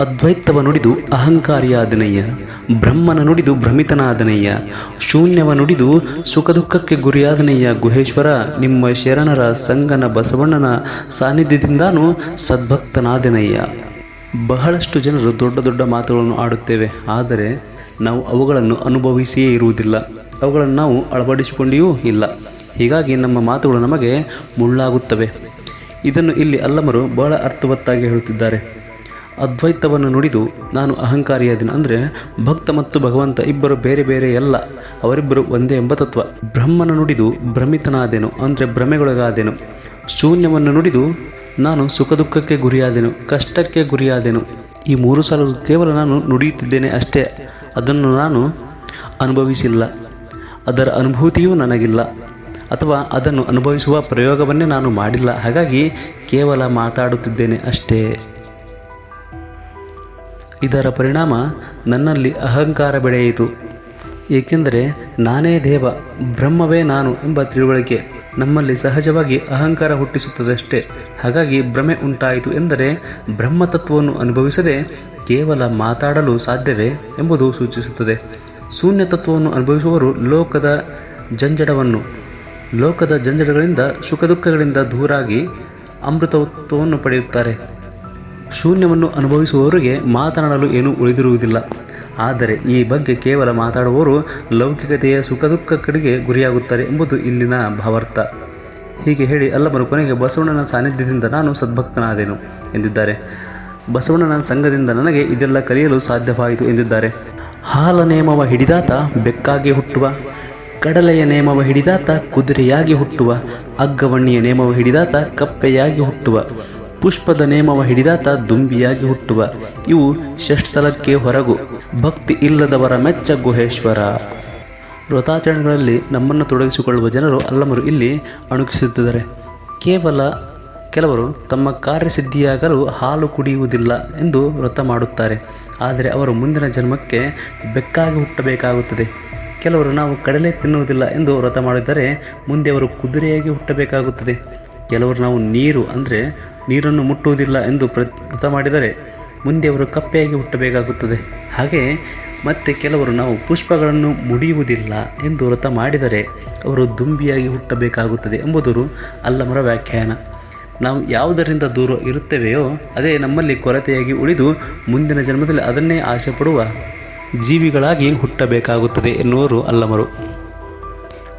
ಅದ್ವೈತವ ನುಡಿದು ಅಹಂಕಾರಿಯಾದನಯ್ಯ, ಬ್ರಹ್ಮನ ನುಡಿದು ಭ್ರಮಿತನಾದನಯ್ಯ, ಶೂನ್ಯವ ನುಡಿದು ಸುಖ ದುಃಖಕ್ಕೆ ಗುರಿಯಾದನಯ್ಯ, ಗುಹೇಶ್ವರ, ನಿಮ್ಮ ಶರಣರ ಸಂಗನ ಬಸವಣ್ಣನ ಸಾನ್ನಿಧ್ಯದಿಂದಾನು ಸದ್ಭಕ್ತನಾದನಯ್ಯ. ಬಹಳಷ್ಟು ಜನರು ದೊಡ್ಡ ದೊಡ್ಡ ಮಾತುಗಳನ್ನು ಆಡುತ್ತೇವೆ, ಆದರೆ ನಾವು ಅವುಗಳನ್ನು ಅನುಭವಿಸಿಯೇ ಇರುವುದಿಲ್ಲ. ಅವುಗಳನ್ನು ನಾವು ಅಳವಡಿಸಿಕೊಂಡಿಯೂ ಇಲ್ಲ. ಹೀಗಾಗಿ ನಮ್ಮ ಮಾತುಗಳು ನಮಗೆ ಮುಳ್ಳಾಗುತ್ತವೆ. ಇದನ್ನು ಇಲ್ಲಿ ಅಲ್ಲಮರು ಬಹಳ ಅರ್ಥವತ್ತಾಗಿ ಹೇಳುತ್ತಿದ್ದಾರೆ. ಅದ್ವೈತವನ್ನು ನುಡಿದು ನಾನು ಅಹಂಕಾರಿಯಾದೀನಿ ಅಂದರೆ ಭಕ್ತ ಮತ್ತು ಭಗವಂತ ಇಬ್ಬರು ಬೇರೆ ಬೇರೆ ಎಲ್ಲ, ಅವರಿಬ್ಬರು ಒಂದೇ ಎಂಬ ತತ್ವ. ಬ್ರಹ್ಮನ ನುಡಿದು ಭ್ರಮಿತನಾದೆನು ಅಂದರೆ ಭ್ರಮೆಗೊಳಗಾದೆನು. ಶೂನ್ಯವನ್ನು ನುಡಿದು ನಾನು ಸುಖ ದುಃಖಕ್ಕೆ ಗುರಿಯಾದೆನು, ಕಷ್ಟಕ್ಕೆ ಗುರಿಯಾದೆನು. ಈ ಮೂರು ಸಾಲ ಕೇವಲ ನಾನು ನುಡಿಯುತ್ತಿದ್ದೇನೆ ಅಷ್ಟೇ, ಅದನ್ನು ನಾನು ಅನುಭವಿಸಿಲ್ಲ. ಅದರ ಅನುಭೂತಿಯೂ ನನಗಿಲ್ಲ, ಅಥವಾ ಅದನ್ನು ಅನುಭವಿಸುವ ಪ್ರಯೋಗವನ್ನೇ ನಾನು ಮಾಡಿಲ್ಲ. ಹಾಗಾಗಿ ಕೇವಲ ಮಾತಾಡುತ್ತಿದ್ದೇನೆ ಅಷ್ಟೇ. ಇದರ ಪರಿಣಾಮ ನನ್ನಲ್ಲಿ ಅಹಂಕಾರ ಬೆಳೆಯಿತು. ಏಕೆಂದರೆ ನಾನೇ ದೇವ, ಬ್ರಹ್ಮವೇ ನಾನು ಎಂಬ ತಿಳುವಳಿಕೆ ನಮ್ಮಲ್ಲಿ ಸಹಜವಾಗಿ ಅಹಂಕಾರ ಹುಟ್ಟಿಸುತ್ತದಷ್ಟೇ. ಹಾಗಾಗಿ ಭ್ರಮೆ ಉಂಟಾಯಿತು ಎಂದರೆ ಬ್ರಹ್ಮತತ್ವವನ್ನು ಅನುಭವಿಸದೆ ಕೇವಲ ಮಾತಾಡಲು ಸಾಧ್ಯವೇ ಎಂಬುದು ಸೂಚಿಸುತ್ತದೆ. ಶೂನ್ಯ ತತ್ವವನ್ನು ಅನುಭವಿಸುವವರು ಲೋಕದ ಜಂಜಡವನ್ನು, ಲೋಕದ ಜಂಜಡಗಳಿಂದ ಸುಖ ದುಃಖಗಳಿಂದ ದೂರಾಗಿ ಅಮೃತತ್ವವನ್ನು ಪಡೆಯುತ್ತಾರೆ. ಶೂನ್ಯವನ್ನು ಅನುಭವಿಸುವವರಿಗೆ ಮಾತನಾಡಲು ಏನೂ ಉಳಿದಿರುವುದಿಲ್ಲ. ಆದರೆ ಈ ಬಗ್ಗೆ ಕೇವಲ ಮಾತಾಡುವವರು ಲೌಕಿಕತೆಯ ಸುಖ ದುಃಖ ಕಡೆಗೆ ಗುರಿಯಾಗುತ್ತಾರೆ ಎಂಬುದು ಇಲ್ಲಿನ ಭಾವಾರ್ಥ. ಹೀಗೆ ಹೇಳಿ ಅಲ್ಲಮರು ಕೊನೆಗೆ ಬಸವಣ್ಣನ ಸಾನ್ನಿಧ್ಯದಿಂದ ನಾನು ಸದ್ಭಕ್ತನಾದೆನು ಎಂದಿದ್ದಾರೆ. ಬಸವಣ್ಣನ ಸಂಘದಿಂದ ನನಗೆ ಇದೆಲ್ಲ ಕಲಿಯಲು ಸಾಧ್ಯವಾಯಿತು ಎಂದಿದ್ದಾರೆ. ಹಾಲ ನೇಮವ ಹಿಡಿದಾತ ಬೆಕ್ಕಾಗಿ ಹುಟ್ಟುವ, ಕಡಲೆಯ ನೇಮವ ಹಿಡಿದಾತ ಕುದುರೆಯಾಗಿ ಹುಟ್ಟುವ, ಅಗ್ಗವಣ್ಣಿಯ ನೇಮವ ಹಿಡಿದಾತ ಕಪ್ಪೆಯಾಗಿ ಹುಟ್ಟುವ ಪುಷ್ಪದ ನೇಮವ ಹಿಡಿದಾತ ದುಂಬಿಯಾಗಿ ಹುಟ್ಟುವ. ಇವು ಷಷ್ಠಲಕ್ಕೆ ಹೊರಗು. ಭಕ್ತಿ ಇಲ್ಲದವರ ಮೆಚ್ಚ ಗುಹೇಶ್ವರ. ವ್ರತಾಚರಣೆಗಳಲ್ಲಿ ನಮ್ಮನ್ನು ತೊಡಗಿಸಿಕೊಳ್ಳುವ ಜನರು ಅಲ್ಲಮರು ಇಲ್ಲಿ ಅಣುಕಿಸುತ್ತಿದ್ದಾರೆ. ಕೇವಲ ಕೆಲವರು ತಮ್ಮ ಕಾರ್ಯಸಿದ್ಧಿಯಾಗಲು ಹಾಲು ಕುಡಿಯುವುದಿಲ್ಲ ಎಂದು ವ್ರತ ಮಾಡುತ್ತಾರೆ. ಆದರೆ ಅವರು ಮುಂದಿನ ಜನ್ಮಕ್ಕೆ ಬೆಕ್ಕಾಗಿ ಹುಟ್ಟಬೇಕಾಗುತ್ತದೆ. ಕೆಲವರು ನಾವು ಕಡಲೆ ತಿನ್ನುವುದಿಲ್ಲ ಎಂದು ವ್ರತ ಮಾಡಿದರೆ ಮುಂದೆ ಅವರು ಕುದುರೆಯಾಗಿ ಹುಟ್ಟಬೇಕಾಗುತ್ತದೆ. ಕೆಲವರು ನಾವು ನೀರು, ಅಂದರೆ ನೀರನ್ನು ಮುಟ್ಟುವುದಿಲ್ಲ ಎಂದು ಪ್ರ ವ್ರತ ಮಾಡಿದರೆ ಮುಂದೆ ಅವರು ಕಪ್ಪೆಯಾಗಿ ಹುಟ್ಟಬೇಕಾಗುತ್ತದೆ. ಹಾಗೆ ಮತ್ತೆ ಕೆಲವರು ನಾವು ಪುಷ್ಪಗಳನ್ನು ಮುಡಿಯುವುದಿಲ್ಲ ಎಂದು ವ್ರತ ಮಾಡಿದರೆ ಅವರು ದುಂಬಿಯಾಗಿ ಹುಟ್ಟಬೇಕಾಗುತ್ತದೆ ಎಂಬುದು ಅಲ್ಲಮರ ವ್ಯಾಖ್ಯಾನ. ನಾವು ಯಾವುದರಿಂದ ದೂರ ಇರುತ್ತೇವೆಯೋ ಅದೇ ನಮ್ಮಲ್ಲಿ ಕೊರತೆಯಾಗಿ ಉಳಿದು ಮುಂದಿನ ಜನ್ಮದಲ್ಲಿ ಅದನ್ನೇ ಆಸೆ ಪಡುವ ಜೀವಿಗಳಾಗಿ ಹುಟ್ಟಬೇಕಾಗುತ್ತದೆ ಎನ್ನುವರು ಅಲ್ಲಮರು.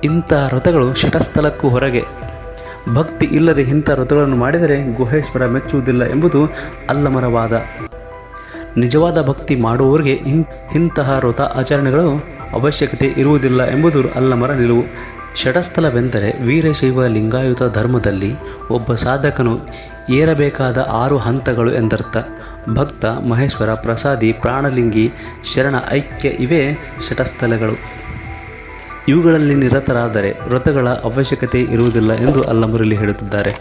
ಇಂಥ ವ್ರತಗಳು ಶಟಸ್ಥಲಕ್ಕೂ ಹೊರಗೆ ಭಕ್ತಿ ಇಲ್ಲದೆ ಇಂಥ ವ್ರತಗಳನ್ನು ಮಾಡಿದರೆ ಗುಹೇಶ್ವರ ಮೆಚ್ಚುವುದಿಲ್ಲ ಎಂಬುದು ಅಲ್ಲಮರ ವಾದ ನಿಜವಾದ ಭಕ್ತಿ ಮಾಡುವವರಿಗೆ ಇಂತಹ ವ್ರತ ಆಚರಣೆಗಳು ಅವಶ್ಯಕತೆ ಇರುವುದಿಲ್ಲ ಎಂಬುದು ಅಲ್ಲಮರ ನಿಲುವು. ಷಟಸ್ಥಲವೆಂದರೆ ವೀರಶೈವ ಲಿಂಗಾಯುತ ಧರ್ಮದಲ್ಲಿ ಒಬ್ಬ ಸಾಧಕನು ಏರಬೇಕಾದ ಆರು ಹಂತಗಳು ಎಂದರ್ಥ. ಭಕ್ತ, ಮಹೇಶ್ವರ, ಪ್ರಸಾದಿ, ಪ್ರಾಣಲಿಂಗಿ, ಶರಣ, ಐಕ್ಯ ಇವೇ ಶಟಸ್ಥಲಗಳು ಇವುಗಳಲ್ಲಿ ನಿರತರಾದರೆ ವ್ರತಗಳ ಅವಶ್ಯಕತೆ ಇರುವುದಿಲ್ಲ ಎಂದು ಅಲ್ಲಮರಲ್ಲಿ ಹೇಳುತ್ತಿದ್ದಾರೆ.